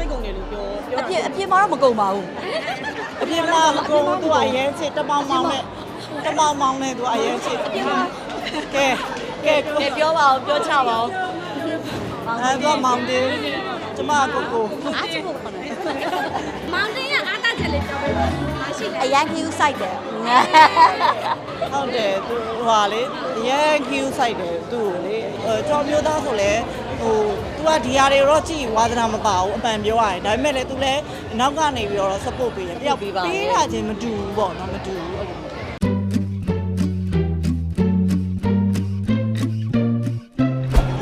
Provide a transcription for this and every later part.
စိတ်ကုန်တယ်လို့ပြောပြောအပြစ်အပြစ်မှာတော့မကုန်ပါဘူးအပြင်မှာမကုန်သူကအရင်ချစ်တမောင်မောင်နဲ့တမောင်မောင်နဲ့သူကအရင်ချစ်ကဲကဲကဲပြောပါဦးပြောချပါဦးအဲသူကမောင်တယ်ကျမကိုကို အားချဖို့ခေါ်တယ်မောင်တင်ကအားတက် ချက်လေးပြောပေးပါမရှိလဲအရန်ခီးဦးဆိုင်တယ်ဟုတ်တယ်သူဟိုဟာလေအရင် queue site တယ်သူ့ကိုလေအဲကျော်မျိုးသားဆိုလဲဟိုသူကဒီဟာတွေတော့ကြည့်ဝါသနာမပါဘူးအပန်ပြောရတယ်ဒါပေမဲ့လည်းသူလည်းနောက်ကနေပြီးတော့ support ပေးတယ်တယောက်ပေးတာချင်းမတူဘူးပေါ့နော်မတူဘူးအဲ့လို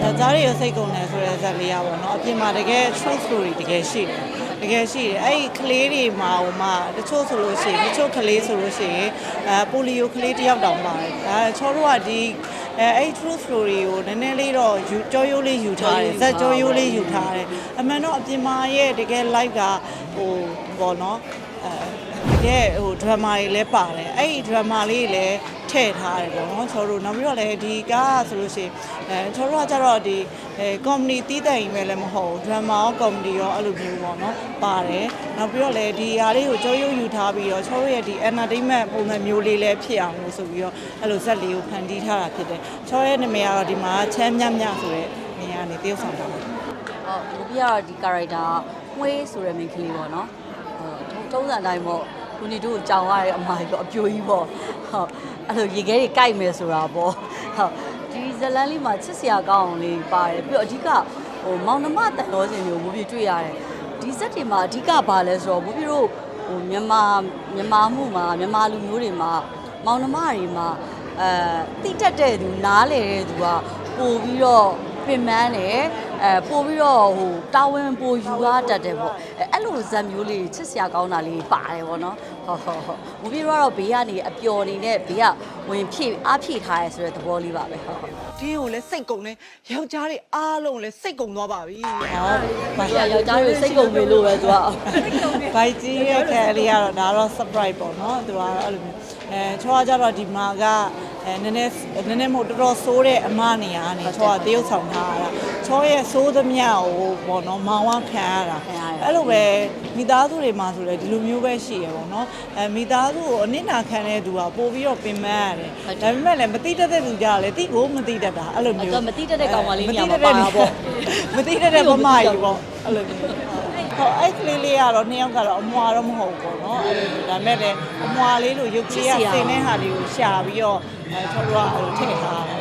ယောက်ျားတွေရစိတ်ကုန်တယ်ဆိုတဲ့ဇာတ်လေးရပါတော့အပြင်မှာတကယ် true story တကယ်ရှိတယ် တကယ်ရှိတယ်အဲ့ဒီကလေးတွေမှာဟိုမှာတချို့ဆိုလို့ရှိရင်တချို့ကလေးဆိုလို့ရှိရင်အဲပိုလီယိုကလေးတစ်ယောက်တောင်ပါတယ်အဲချောတို့ကဒီအဲအဲ့ true story ကိုနည်းနည်းလေးတော့ယူကြောရိုးလေးယူထားတယ်ဇက်ကြောရိုးလေးယူထားတယ်အမှန်တော့အပြင်မှာရဲ့တကယ် live ကဟိုဘောနော်အဲတကယ်ဟို drama တွေလည်းပါတယ်အဲ့ဒီ drama လေးတွေလည်း ထည့်ထားတယ်ပေါ့နော်ချောတို့နောက်ပြီးတော့လည်းဒီကားဆိုလို့ရှိရင်အဲချောတို့ကကြတော့ဒီအဲ comedy တီးတဲ့ရင်ပဲလည်းမဟုတ်ဘူး drama ရော comedy ရောအဲ့လိုမျိုးပေါ့နော်ပါတယ်နောက်ပြီးတော့လည်းဒီဟာလေးကိုကြောရိုးယူထားပြီးတော့ချောတို့ရဲ့ဒီ entertainment ပုံစံမျိုးလေးလည်းဖြစ်အောင်လို့ဆိုပြီးတော့အဲ့လိုဇက်လေးကိုဖန်တီးထားတာဖြစ်တယ်ချောရဲ့နာမည်ကတော့ဒီမှာချမ်းမြမြဆိုတဲ့နေရာနေတရုပ်ဆောင်တာပါဟုတ်လူပြကတော့ဒီ character မွေးဆိုတဲ့ main ကလေးပေါ့နော်ဟုတ်တုံးစံအတိုင်းပေါ့ ခုနေတို့ကြောင်ရတဲ့အမကြီးပေါ့အပြိုကြီးပေါ့ဟုတ်အဲ့လိုရေခဲတွေကြိုက်မယ်ဆိုတာပေါ့ဟုတ်ဒီဇလန်းလေးမှာချစ်စရာကောင်းအောင်လေးပါတယ်ပြီးတော့အဓိကဟိုမောင်နှမတန်တော်စင်မျိုးမူပြတွေ့ရတယ်ဒီဇက်တွေမှာအဓိကဘာလဲဆိုတော့မူပြတို့ဟိုမြန်မာမြန်မာမှုမှာမြန်မာလူမျိုးတွေမှာမောင်နှမတွေမှာအဲတိတက်တဲ့သူနားလေတဲ့သူကပို့ပြီးတော့ပင်ပန်းတယ်အဲပို့ပြီးတော့ဟိုတာဝန်ပိုယူရတတ်တယ်ပေါ့အဲ အဲ့လိုဇက်မျိုးလေးချစ်စရာကောင်းတာလေးပါတယ်ပေါ့နော်ဟုတ်ဟုတ်ဟုတ်မူပြီးတော့ဘေးကနေအပျော်နေနဲ့ဘေးကဝင်ဖြည့်အားဖြည့်ထားရဲဆိုတဲ့သဘောလေးပါပဲဟုတ်ဟုတ်ဒီကိုလည်းစိတ်ကုန်တယ်ယောက်ျားတွေအားလုံးလည်းစိတ်ကုန်သွားပါပြီဟောဘာရယောက်ျားတွေစိတ်ကုန်ပြီလို့ပဲသူကဘိုက်ကြီးရဲ့ခဲလေးကတော့ဒါတော့ surprise ပေါ့နော်သူကတော့အဲ့လိုမျိုး အဲချောကကြတော့ဒီမှာကအဲနည်းနည်းနည်းနည်းမဟုတ်တော်တော်ဆိုးတဲ့အမနေရာကနေချောကတရုပ်ဆောင်ထားတာချောရဲ့ဆိုးသမျှကိုပေါ့နော်မောင်ဝခံရတာအဲ့လိုပဲမိသားစုတွေမှာဆိုလည်းဒီလိုမျိုးပဲရှိရပေါ့နော်အဲမိသားစုကိုအနစ်နာခံတဲ့သူကပို့ပြီးတော့ပင်ပန်းရတယ်ဒါပေမဲ့လည်းမတိတတ်တဲ့သူကြလည်းတိကိုမတိတတ်တာအဲ့လိုမျိုးမတိတတ်တဲ့ကောင်မလေးနေရာမှာပါတာပေါ့မတိတတ်တဲ့မမကြီးပေါ့အဲ့လိုမျိုး ဟောအဲ့ကလေးလေးကတော့နှစ်ယောက်ကတော့အမွာတော့မဟုတ်ဘူးပေါ့နော်အဲ့လိုဒါမဲ့လည်းအမွာလေးလိုရုပ်ကြီးကစိန်တဲ့ဟာလေးကိုရှာပြီးတော့အဲကျွန်တော်တို့ကအဲ့လိုထည့်ထားတာ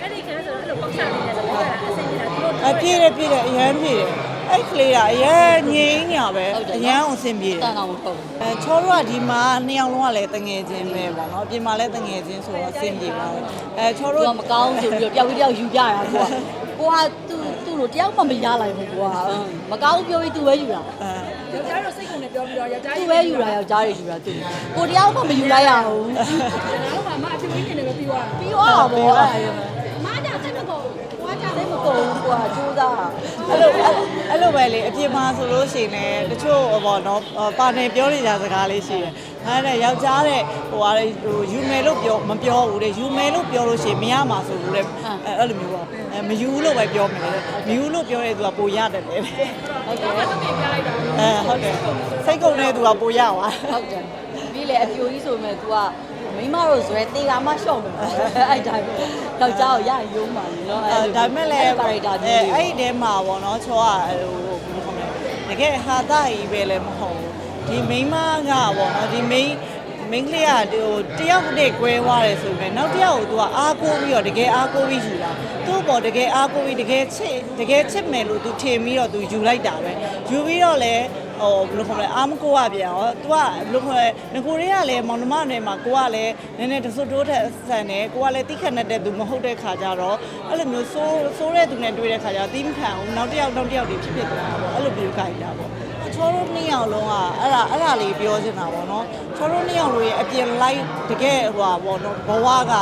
အဲ့ဒီကဲဆိုတော့အဲ့လိုပေါက်ချနေတယ်ဆိုတော့အဆင်ပြေတာသူတို့အပြည့်တယ်ပြည့်တယ်အရန်ပြည့်တယ်အဲ့ကလေးကအရန်ငိမ့်ညာပဲအရန်အောင်ဆင်ပြေတယ်တန်အောင်မဟုတ်ဘူးအဲချောတို့ကဒီမှာနှစ်ယောက်လုံးကလည်းတငယ်ချင်းပဲပေါ့နော်အပြင်မှာလည်းတငယ်ချင်းဆိုတော့ဆင်ပြေပါတယ်အဲချောသူတို့ကမကောင်းဆိုပြီးတော့တယောက်ပြီးတယောက်ယူကြတာကွာကိုကသူ့သူ့ လိုတယောက်မှမရလိုက်ဘူးကွာမကောင်းပြောပြီးသူပဲယူတာအဲယောက်ျားတို့စိတ်ကုန်တယ်ပြောပြီးတော့ယောက်ျားသူပဲယူတာယောက်ျားတွေယူတာသူကိုတယောက်မှမယူလိုက်ရဘူးတော့မှမအဖြစ်င်းနေတယ်ပဲပြီးသွားတာပြီးတော့ဘောအဲ့ဒါရောမားကြောင့်စိတ်မကုန်ဘူးဘာကြောင့်စိတ်မကုန်ဘူးကွာစူးစားအဲ့လိုအဲ့လိုပဲလေအပြင်မှာဆိုလို့ရှိရင်လည်းတချို့ဟောနော်ပါနေပြောနေကြစကားလေးရှိတယ်။အဲ့ဒါယောက်ျားတဲ့ဟိုဟာလေဟိုယူမယ်လို့ပြောမပြောဘူးတဲ့ယူမယ်လို့ပြောလို့ရှိရင်မရမှာဆိုလို့လေအဲ့အဲ့လိုမျိုးပေါ့အဲ မယူလို့ပဲပြောမယ်လေမယူလို့ပြောတဲ့သူကပိုရတယ်လေဟုတ်တယ်အဲဟုတ်တယ်စိတ်ကုန်တဲ့သူကပိုရသွားဟုတ်တယ်ပြီးလေအပြိုကြီးဆိုပေမဲ့ तू ကမိမတို့ဇွဲတေကာမှရှော့မယ်အဲ့တိုင်းယောက်ျားကိုရရင်ရုံးပါလေနော်အဲဒါပေမဲ့လည်းကာရက်တာအဲမျိုးအဲ့ဒီထဲမှာပေါ့နော်ချောကဟိုဘယ်လိုခေါ်မလဲတကယ်ဟာတာကြီးပဲလည်းမဟုတ်ဘူးဒီမိန်းမကပေါ့နော်ဒီမိန်း မင်းကလေးကဟိုတယောက်တည်းကွဲသွားတယ်ဆိုပေမဲ့နောက်တစ်ယောက်ကိုသူကအားကိုးပြီးတော့တကယ်အားကိုးပြီးယူတာသူ့ဘောတကယ်အားကိုးပြီးတကယ်ချစ်တကယ်ချစ်မယ်လို့သူထင်ပြီးတော့သူယူလိုက်တာပဲယူပြီးတော့လည်း ဟိုဘယ်လိုခေါ်မလဲအားမကိုးရပြန်ရော तू ကဘယ်လိုခေါ်လဲငကိုတွေကလည်းမောင်နှမတွေမှာကိုကလည်းနည်းနည်းတဆွတိုးထက်ဆန်တယ်ကိုကလည်းတိခတ်နေတဲ့သူမဟုတ်တဲ့ခါကြတော့အဲ့လိုမျိုးစိုးစိုးတဲ့သူနဲ့တွေ့တဲ့ခါကျတော့တီးမခံဘူးနောက်တစ်ယောက်နောက်တစ်ယောက်တွေဖြစ်ဖြစ်သွားတာပေါ့အဲ့လိုမျိုးကြိုက်တာပေါ့ချောတို့နှစ်ယောက်လုံးကအဲ့ဒါအဲ့ဒါလေးပြောချင်တာပေါ့နော်ချောတို့နှစ်ယောက်လုံးရဲ့အပြင် live တကယ်ဟိုပါပေါ့နော်ဘဝက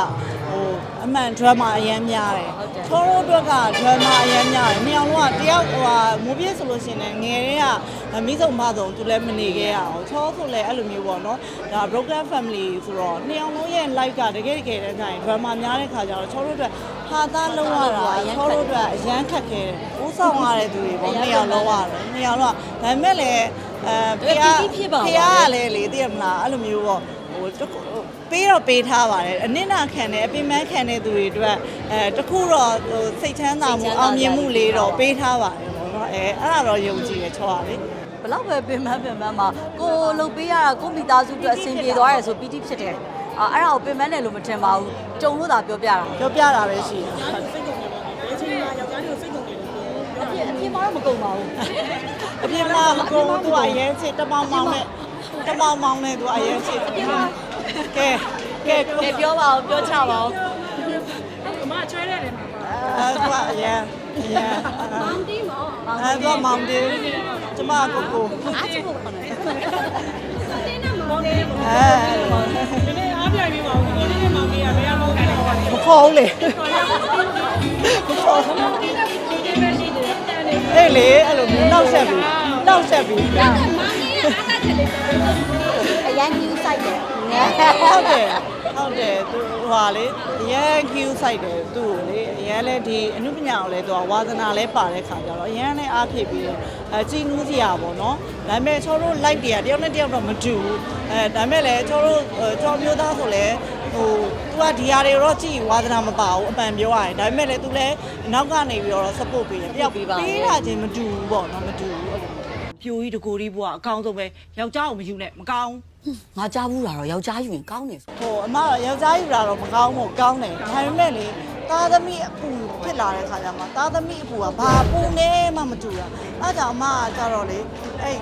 ဟိုအမှန် drama အရန်များတယ် ချောတို့အတွက်ကဒရမာအရင်များတယ်နှစ်ယောက်လုံးကတယောက်ဟိုဟာမိုးပြည့်ဆိုလို့ရှိရင်လည်းငယ်တဲ့ကမိဆုံးမဆုံးသူလည်းမနေခဲ့ရအောင်ချောဆိုလည်းအဲ့လိုမျိုးပေါ့နော်ဒါ broken family ဆိုတော့နှစ်ယောက်လုံးရဲ့ life ကတကယ်တကယ်တမ်းကျရင်ဒရမာများတဲ့ခါကျတော့ချောတို့အတွက်ဟာသားလုံးရတာချောတို့အတွက်အရန်ခက်ခဲတယ်ဦးဆောင်ရတဲ့သူတွေပေါ့နှစ်ယောက်လုံးရတယ်နှစ်ယောက်လုံးကဒါပေမဲ့လည်းအဲဖေကဖေကလည်းလေသိရမလားအဲ့လိုမျိုးပေါ့ဟိုတခု ပေးတော့ပေးထားပါတယ်အနစ်နာခံတယ်အပင်ပန်းခံတဲ့သူတွေအတွက်အဲတခုတော့ဟိုစိတ်ချမ်းသာမှုအောင်မြင်မှုလေးတော့ပေးထားပါတယ်ပေါ့နော်အဲအဲ့ဒါတော့ယုံကြည်ရချောရလေဘလောက်ပဲပင်ပန်းပင်ပန်းမှာကိုလှုပ်ပေးရတာကိုမိသားစုအတွက်အဆင်ပြေသွားရဲဆိုပီတိဖြစ်တယ်အာအဲ့ဒါကိုပင်ပန်းတယ်လို့မထင်ပါဘူးကြုံလို့သာပြောပြတာပြောပြတာပဲရှိတယ်အဖြစ်အဖြစ်မှတော့မကုန်ပါဘူးအပြင်မှာမကုန်ဘူးသူကအရင်ချစ်တမောင်မောင်နဲ့တမောင်မောင်နဲ့သူအရင်ချစ် ကဲကဲကိုကဲပြောပါဦးပြောချပါဦးအမချွဲတဲ့နေမှာပါအဲသူကအရင်အရင်မောင်တီးမောင်အဲသူကမောင်တယ်ကျမကိုကိုအားချို့ပါနဲ့တင်းနဲ့မောင်တီးမောင်အဲဒီနေ့အားပြိုင်ပြီးပါဦးကိုလေးနဲ့မောင်တီးကဘယ်အောင်ခံတော့လဲမခေါ်ဘူးလေမခေါ်ဘူးမောင်တီးကဒီနေ့ပဲရှိတယ်တန်နေအေးလေအဲ့လိုမျိုးနောက်ဆက်ပြီးနောက်ဆက်ပြီးမောင်တီးကအားသာချက်လေးအရန်ကြီးဆိုင်တယ် ဟုတ်တယ်ဟုတ်တယ်သူဟိုဟာလေအရင် queue site တယ်သူ့ကိုလေအရင်လည်းဒီအနုပညာကိုလည်းသူကဝါသနာလည်းပါတဲ့ခါကျတော့အရင်လည်းအားဖြစ်ပြီးတယ်အဲကြည်နူးစရာပေါ့နော်ဒါပေမဲ့ချောတို့ live တွေကတယောက်နဲ့တယောက်တော့မတူဘူးအဲဒါပေမဲ့လည်းချောတို့ချောမျိုးသားဆိုလည်းဟိုသူကဒီဟာတွေတော့ကြည်ဝါသနာမပါဘူးအပန်ပြောရရင်ဒါပေမဲ့လည်းသူလည်းနောက်ကနေပြီးတော့ support ပေးတယ်တယောက်ပေးတာချင်းမတူဘူးပေါ့နော်မတူဘူးအဲ့လို ပြိုကြီးတကိုကြီးဘွားအကောင်းဆုံးပဲယောက်ျားကိုမယူနဲ့မကောင်းဘူးငါကြားဘူးတာတော့ယောက်ျားယူရင်ကောင်းတယ်ဆိုဟိုအမတော့ယောက်ျားယူတာတော့မကောင်းဘူးကောင်းတယ်ဒါပေမဲ့လေသားသမီးအပူဖြစ်လာတဲ့ခါကျမှသားသမီးအပူကဘာပူနေမှမတူတာအဲဒါကြောင့်အမကကြတော့လေအဲ့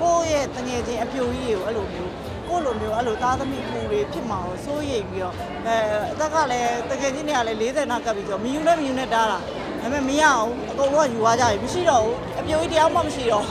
ကိုယ့်ရဲ့တငယ်ချင်းအပြိုကြီးတွေကိုအဲ့လိုမျိုးကိုယ့်လိုမျိုးအဲ့လိုသားသမီးအပူတွေဖြစ်မှာကိုစိုးရိမ်ပြီးတော့အဲအသက်ကလည်းတကယ်ချင်းတွေကလည်း40နောက်ကပ်ပြီးတော့မယူနဲ့မယူနဲ့တားတာဒါပေမဲ့မရအောင်အကုန်လုံးကယူသွားကြပြီမရှိတော့ဘူးအပြိုကြီးတရားမှမရှိတော့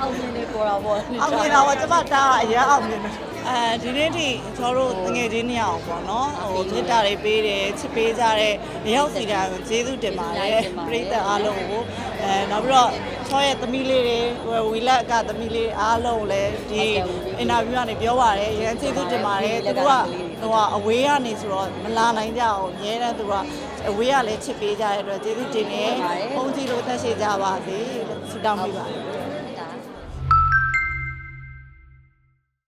အောင်မြင်နေပေါ်တာပေါ့အောင်မြင်တာကကျမတားအရင်အောင်မြင်တယ်အဲဒီနေ့ထိကျွန်တော်တို့ငွေချင်းနှစ်အောင်ပေါ့နော်ဟိုမေတ္တာတွေပေးတယ်ချစ်ပေးကြတဲ့မရောက်စီတာကိုကျေးဇူးတင်ပါတယ်ပရိသတ်အားလုံးကိုအဲနောက်ပြီးတော့ချောရဲ့သမီးလေးတွေဝီလက်ကသမီးလေးအားလုံးကိုလည်းဒီအင်တာဗျူးကနေပြောပါတယ်ရန်ကျေးဇူးတင်ပါတယ်သူကဟိုကအဝေးကနေဆိုတော့မလာနိုင်ကြအောင်အများနဲ့သူကအဝေးကလည်းချစ်ပေးကြတဲ့အတွက်ကျေးဇူးတင်တယ်ဘုန်းကြီးတို့သက်ရှိကြပါစေလို့ဆုတောင်းပေးပါတယ်